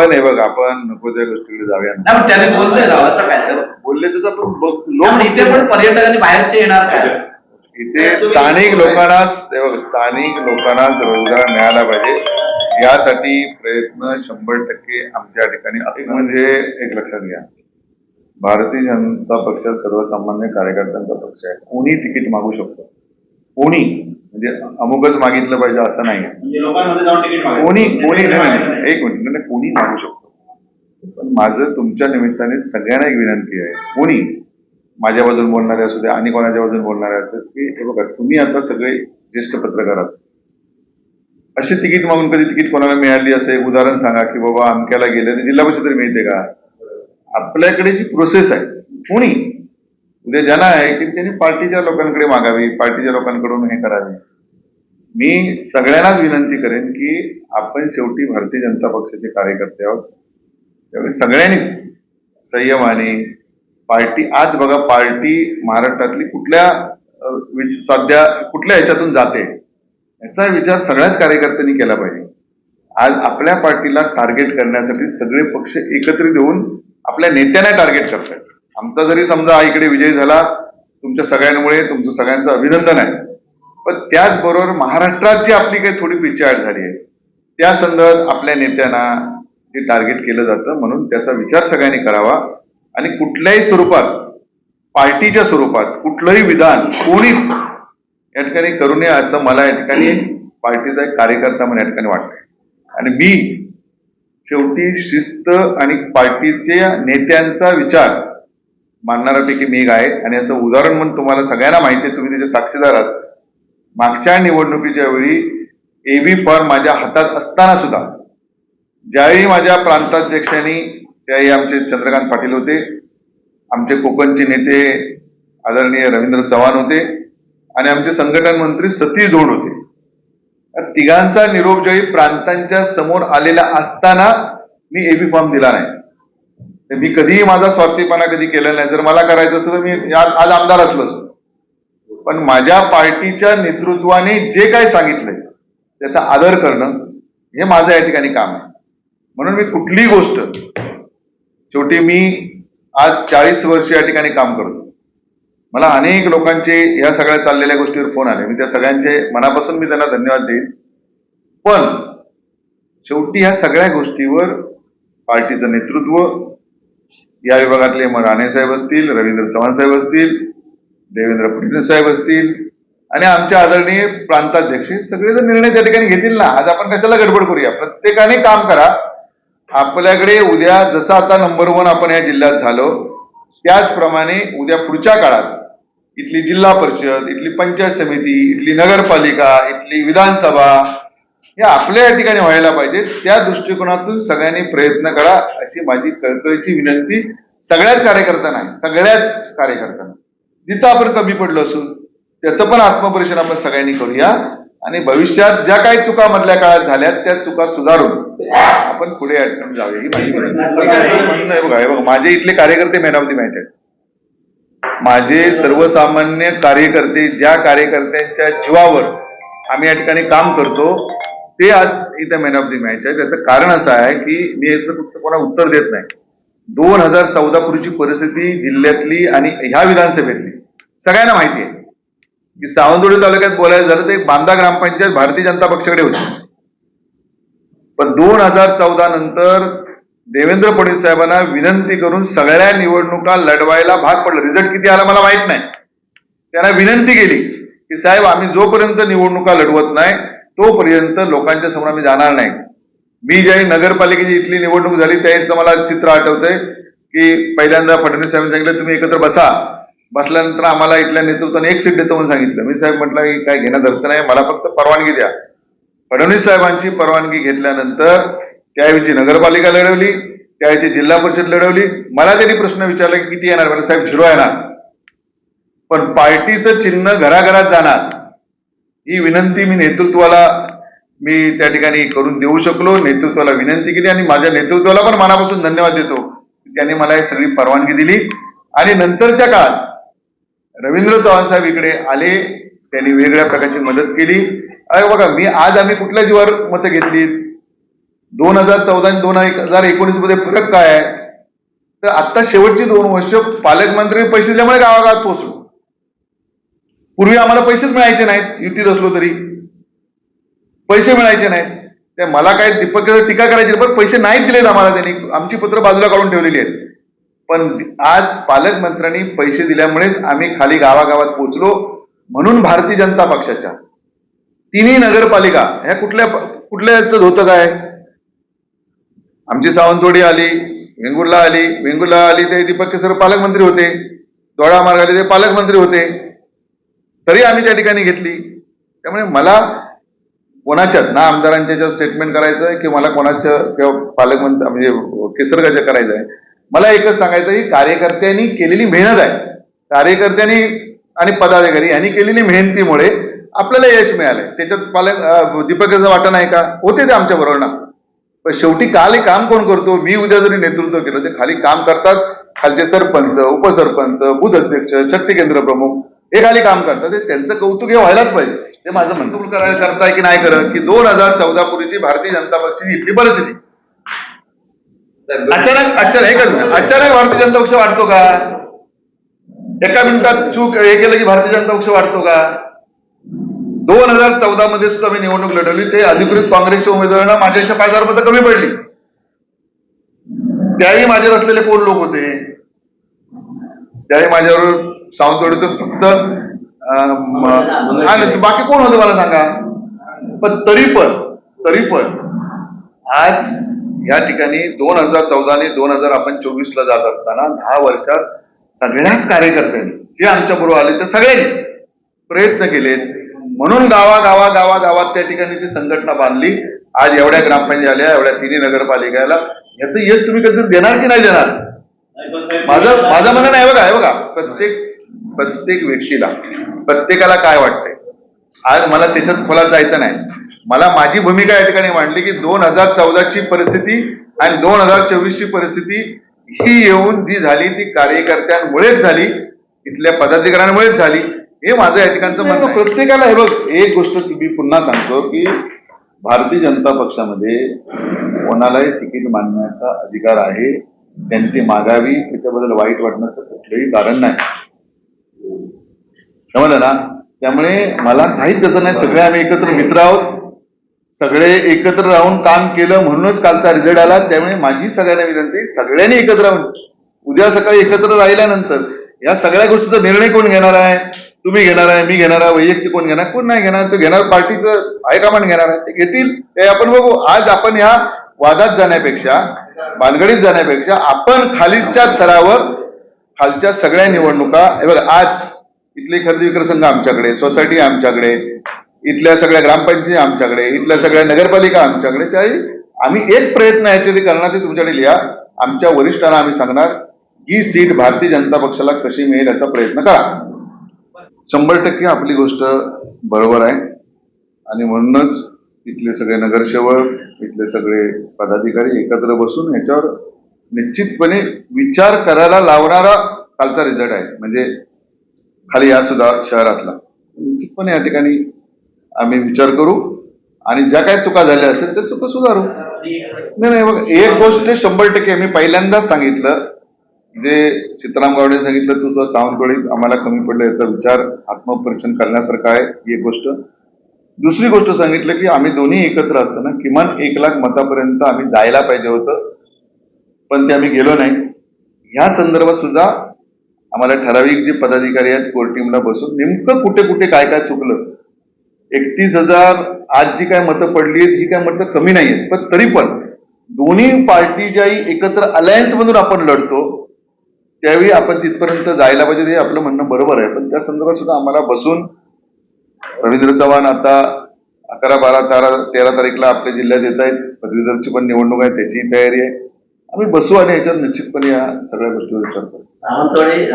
आपण हे बघ आपण नको त्या गोष्टीकडे जाऊया ना. नाही पण त्याने बोलतोय राव असं काय तर. बोलले तर आपण बघ लोक इथे पण पर्यटकांनी बाहेरचे येणार काय? इथे स्थानिक लोकांना हे बघ, स्थानिक लोकांना रोजगार मिळाला पाहिजे. यासाठी प्रयत्न शंभर टक्के आमच्या ठिकाणी म्हणजे एक लक्षात घ्या. भारतीय जनता पक्ष सर्वसामान्य कार्यकर्त्यांचा पक्ष आहे. कोणी तिकीट मागू शकतो? कोणी? म्हणजे अमुकच मागितलं पाहिजे असं नाही म्हणजे लोकांमध्ये जाऊन तिकीट मागायचं. कोणी कोणी नाही, नाही, एक मिनिट. कोणी मागू शकतो? पण माझं तुमच्या निमित्ताने सगळ्यांना एक विनंती आहे. कोणी? माझ्या बाजून बोलणारे असू दे आणि कोणाच्या बाजून बोलणारे असू दे, की हे बघा तुम्ही आता सगळे ज्येष्ठ पत्रकार आहात. असे तिकीट मागून कधी तिकीट कोणाला मिळाली असं एक उदाहरण सांगा की बाबा अमक्याला गेले तर जिल्हा परिषद तरी मिळते का? आपल्याकडे जी प्रोसेस आहे कोणी? उद्या ज्यांना आहे की त्यांनी पार्टीच्या लोकांकडे मागावी पार्टीच्या लोकांकडून हे करावे. मी सगळ्यांनाच विनंती करेन की आपण शेवटी भारतीय जनता पक्षाचे कार्यकर्ते आहोत. त्यामुळे सगळ्यांनीच संयमाने पार्टी आज बघा पार्टी महाराष्ट्रातली कुठल्या सध्या कुठल्या ह्याच्यातून जाते याचा विचार सगळ्याच कार्यकर्त्यांनी केला पाहिजे. आज आपल्या पार्टीला टार्गेट करण्यासाठी सगळे पक्ष एकत्रित येऊन आपल्या नेत्यांना टार्गेट करतात आमचा जरी समजा इकडे विजय झाला तुमच्या सगळ्यांमुळे तुमचं सगळ्यांचं अभिनंदन आहे. पण त्याचबरोबर महाराष्ट्रात जी आपली काही थोडी पिछाड झाली आहे. त्या संदर्भात आपल्या नेत्यांना ते टार्गेट केलं जातं म्हणून त्याचा विचार सगळ्यांनी करावा. आणि कुठल्याही स्वरूपात पार्टीच्या स्वरूपात कुठलंही विधान कोणीच या ठिकाणी करू नये असं मला या ठिकाणी पार्टीचा एक कार्यकर्ता म्हणून या ठिकाणी वाटतंय. आणि मी शेवटी शिस्त आणि पार्टीच्या नेत्यांचा विचार मानणाऱ्यापैकी मी एक आहे. आणि याचं उदाहरण म्हणून तुम्हाला सगळ्यांना माहिती आहे. तुम्ही त्याचे साक्षीदार आहात. मागच्या निवडणुकीच्या वेळी एबी फॉर्म माझ्या हातात असताना सुद्धा ज्यावेळी माझ्या प्रांताध्यक्षांनी त्यावेळी आमचे चंद्रकांत पाटील होते आमचे कोकणचे नेते आदरणीय रवींद्र चव्हाण होते आणि आमचे संघटन मंत्री सतीश धोड होते. तिघांचा निरोप ज्यावेळी प्रांतांच्या समोर आलेला असताना मी एबी फॉर्म दिला नाही. तर मी कधीही माझा स्वार्थीपणा कधी केला नाही. जर मला करायचं असतं तर मी आज आमदार असलो असतो पण माझ्या पार्टीच्या नेतृत्वाने जे काय सांगितलंय त्याचा आदर करणं हे माझं या ठिकाणी काम आहे. म्हणून मी कुठलीही गोष्ट शेवटी मी आज चाळीस वर्ष या ठिकाणी काम करतो. मला अनेक लोकांचे या सगळ्या चाललेल्या गोष्टीवर फोन आले. मी त्या सगळ्यांचे मनापासून मी त्यांना धन्यवाद देईन. पण शेवटी ह्या सगळ्या गोष्टीवर पार्टीचं नेतृत्व या विभागातले मग राणे साहेब असतील रवींद्र चव्हाण साहेब असतील देवेंद्र फडणवीस साहेब असतील आणि आमचे आदरणीय प्रांताध्यक्ष सगळे जर निर्णय त्या ठिकाणी घेतील ना आज आपण कशाला गडबड करूया? प्रत्येकाने काम करा. आपल्याकडे उद्या जसं आता नंबर वन आपण या जिल्ह्यात झालो त्याचप्रमाणे उद्या पुढच्या काळात इथली जिल्हा परिषद इथली पंचायत समिती इथली नगरपालिका इथली विधानसभा हे आपल्या या ठिकाणी व्हायला पाहिजे त्या दृष्टिकोनातून सगळ्यांनी प्रयत्न करा अशी माझी कळकळीची विनंती. सगळ्याच कार्यकर्त्यांना आहे. सगळ्याच कार्यकर्त्यांना. जिथं आपण कमी पडलो असू त्याचं पण आत्मपरीक्षण आपण सगळ्यांनी करूया. आणि भविष्यात ज्या काही चुका मधल्या काळात झाल्या त्या चुका सुधारून आपण पुढे या जाऊया. ही माझी म्हणणं आहे बघा बघा माझे इथले कार्यकर्ते मॅन ऑफ आहेत. माझे सर्वसामान्य कार्यकर्ते ज्या कार्यकर्त्यांच्या जीवावर आम्ही या ठिकाणी काम करतो ते आज इथे मॅन ऑफ दी मॅच आहे त्याचं कारण असं आहे की मी याचं फक्त कोणा उत्तर देत नाही. दोन हजार चौदा पूर्वीची परिस्थिती जिल्ह्यातली आणि ह्या विधानसभेतली. सगळ्यांना माहिती आहे की सावंतवाडी तालुक्यात बोलायचं झालं तर बांदा ग्रामपंचायत भारतीय जनता पक्षाकडे होती. पण दोन हजार चौदा नंतर देवेंद्र फडणवीस साहेबांना विनंती करून सगळ्या निवडणुका लढवायला भाग पडलं. रिझल्ट किती आला मला माहीत नाही. त्यांना विनंती केली की साहेब आम्ही जोपर्यंत निवडणुका लढवत नाही तोपर्यंत लोकांच्या समोर आम्ही जाणार नाही. मी ज्यावेळी नगरपालिकेची इथली निवडणूक झाली त्यावेळेचं मला चित्र आठवतंय की पहिल्यांदा फडणवीस साहेबांनी सांगितलं तुम्ही एकत्र बसा. बसल्यानंतर आम्हाला इथल्या नेतृत्वाने एक सीट देतो म्हणून सांगितलं. मी साहेब म्हटलं की काय घेणं धरतं नाही मला फक्त परवानगी द्या. फडणवीस साहेबांची परवानगी घेतल्यानंतर त्याऐवजी नगरपालिका लढवली त्याऐवजी जिल्हा परिषद लढवली. मला त्यांनी प्रश्न विचारला की किती येणार? म्हणजे साहेब झिरो येणार. पण पार्टीचं चिन्ह घराघरात जाणार ही विनंती मी नेतृत्वाला मी त्या ठिकाणी करून देऊ शकलो नेतृत्वाला विनंती केली आणि माझ्या नेतृत्वाला पण मनापासून धन्यवाद देतो. त्याने त्यांनी मला ही सगळी परवानगी दिली. आणि नंतरच्या काळात रवींद्र चव्हाण साहेब इकडे आले. त्यांनी वेगळ्या प्रकारची मदत केली. अरे बघा मी आज आम्ही कुठल्या जीवावर मतं घेतली? दोन हजार चौदा आणि दोन हजार एकोणीसमध्ये फरक काय आहे? तर आता शेवटची दोन वर्ष पालकमंत्री पैसे दिल्यामुळे गावागावात पोहोचलो. पूर्वी आम्हाला पैसेच मिळायचे नाहीत. युतीत असलो तरी. पैसे मिळायचे नाहीत. ते मला काय दीपक टीका करायची पण पैसे नाहीत दिलेत आम्हाला त्यांनी. आमची पत्र बाजूला काढून ठेवलेली आहेत. पण आज पालकमंत्र्यांनी पैसे दिल्यामुळेच आम्ही खाली गावागावात पोहोचलो म्हणून भारतीय जनता पक्षाच्या. तिन्ही नगरपालिका ह्या कुठल्या कुठल्याच याचं होतं काय? आमची सावंतवाडी आली वेंगुर्ला आली वेंगुर्ला आली ते दीपक केसर पालकमंत्री होते. दोडा मार्ग आले ते पालकमंत्री होते. तरी आम्ही त्या ठिकाणी घेतली. त्यामुळे मला कोणाच्याच ना आमदारांच्या स्टेटमेंट करायचं आहे किंवा मला कोणाच्या किंवा पालकमंत्री म्हणजे केसरगाच्या करायचं आहे मला एकच सांगायचं की कार्यकर्त्यांनी केलेली मेहनत आहे. कार्यकर्त्यांनी आणि पदाधिकारी यांनी केलेली मेहनतीमुळे आपल्याला यश मिळालंय. त्याच्यात पालक अं, दीपकाचं वाटण आहे का? होते ते आमच्या बरोबर ना. पण शेवटी काल हे काम कोण करतो? मी उद्या जरी नेतृत्व केलं ते खाली काम करतात. खालचे सरपंच उपसरपंच बुध अध्यक्ष शक्ती केंद्र प्रमुख हे खाली काम करतात. ते त्यांचं कौतुक हे व्हायलाच पाहिजे. ते माझं म्हणतो करायला करताय की नाही करत? की दोन हजार चौदा पूर्वीची भारतीय जनता पक्षाची इथली परिस्थिती. अचानक अचानक एकच अचानक भारतीय जनता पक्ष वाढतो का? एका मिनिटात चूक हे केलं की भारतीय जनता पक्ष वाढतो का? दोन हजार चौदा मध्ये सुद्धा मी निवडणूक लढवली. ते अधिकृत काँग्रेसच्या उमेदवारांना माझ्यापेक्षा पाच हजार रुपये कमी पडली. त्याही माझ्यावर असलेले कोण लोक होते. त्याही माझ्यावर सावंतवाडीचं फक्त बाकी कोण होतं मला सांगा? पण तरी पण तरी पण आज या ठिकाणी दोन हजार चौदा आणि दोन हजार आपण चोवीस ला जात असताना दहा वर्षात सगळ्याच कार्यकर्त्यांनी जे आमच्या बरोबर आले ते सगळ्यांनीच प्रयत्न केलेत. म्हणून गावा गावा गावा गावात त्या ठिकाणी ती संघटना बांधली. आज एवढ्या ग्रामपंचायत आल्या एवढ्या तिन्ही नगरपालिकेला. याचं यश तुम्ही कधी देणार की नाही देणार? माझं माझं म्हणणं आहे बघा हे बघा. प्रत्येक प्रत्येक व्यक्तीला प्रत्येकाला काय वाटतंय? आज मला त्याच्यात खोलात जायचं नाही. मला माझी भूमिका या ठिकाणी मांडली की दोन हजार चौदाची परिस्थिती आणि दोन हजार चोवीसची परिस्थिती ही येऊन जी झाली ती कार्यकर्त्यांमुळेच झाली इथल्या पदाधिकाऱ्यांमुळेच झाली हे माझं या ठिकाणचं म्हणणं आहे. प्रत्येकाला हे बघ एक गोष्ट मी पुन्हा सांगतो की भारतीय जनता पक्षामध्ये कोणालाही तिकीट मागण्याचा अधिकार आहे त्यांनी मागावी त्याच्याबद्दल वाईट वाटण्याचं कुठलंही कारण नाही. समजलं ना त्यामुळे मला काहीच त्याचं नाही सगळे आम्ही एकत्र मित्र आहोत. सगळे एकत्र राहून काम केलं म्हणूनच कालचा रिझल्ट आला. त्यामुळे माझी सगळ्यांना विनंती सगळ्यांनी एकत्र राहून उद्या सकाळी एकत्र राहिल्यानंतर या सगळ्या गोष्टीचा निर्णय कोण घेणार आहे? तुम्ही घेणार आहे मी घेणार आहे वैयक्तिक कोण घेणार कोण नाही घेणार? तो घेणार पार्टीचं हायकमांड घेणार आहे? ते घेतील. ते आपण बघू. आज आपण ह्या वादात जाण्यापेक्षा भानगडीत जाण्यापेक्षा आपण खालीच्या स्तरावर खालच्या सगळ्या निवडणुका हे बघा आज इथले खरेदी विक्री संघ आमच्याकडे सोसायटी आमच्याकडे इथल्या सगळ्या ग्रामपंचायती आमच्याकडे इथल्या सगळ्या नगरपालिका आमच्याकडे. त्यावेळी आम्ही एक प्रयत्न ह्याच्यासाठी करणार ते तुमच्याकडे लिहा. आमच्या वरिष्ठांना आम्ही सांगणार ही सीट भारतीय जनता पक्षाला कशी मिळेल याचा प्रयत्न करा. शंभर टक्के आपली गोष्ट बरोबर आहे. आणि म्हणूनच इथले सगळे नगरसेवक इथले सगळे पदाधिकारी एकत्र बसून याच्यावर निश्चितपणे विचार करायला लावणारा कालचा रिझल्ट आहे. म्हणजे खाली या सुद्धा शहरातला. निश्चितपणे या ठिकाणी आम्ही विचार करू आणि ज्या काही चुका झाल्या असतील त्या चुका सुधारू. नाही नाही बघ एक गोष्ट शंभर टक्के मी पहिल्यांदाच सांगितलं. जे सीताराम गावडे सांगितलं तू सुद्धा सावंतवाडीत आम्हाला कमी पडलं याचा विचार आत्मपरीक्षण करण्यासारखा आहे ही एक गोष्ट. दुसरी गोष्ट सांगितलं की आम्ही दोन्ही एकत्र असताना किमान एक लाख मतापर्यंत आम्ही जायला पाहिजे होतं. पण ते आम्ही गेलो नाही. ह्या संदर्भात सुद्धा आम्हाला ठराविक जे पदाधिकारी आहेत कोर टीमला बसून नेमकं कुठे कुठे काय काय चुकलं? एकतीस हजार आज जी काय मतं पडली आहेत ही काय मतं कमी नाही आहेत. पण तरी पण दोन्ही पार्टी ज्याही एकत्र अलायन्स मधून आपण लढतो त्यावेळी आपण तिथपर्यंत जायला पाहिजे हे आपलं म्हणणं बरोबर आहे. पण त्या संदर्भात सुद्धा आम्हाला बसून रवींद्र चव्हाण आता अकरा बारा तारा तेरा तारीखला आपल्या जिल्ह्यात येत आहेत. पदवीधरची पण निवडणूक आहे त्याचीही तयारी आहे. आम्ही बसू आणि याच्यावर निश्चितपणे या सगळ्या गोष्टीवर विचार करू. सावंतवाडी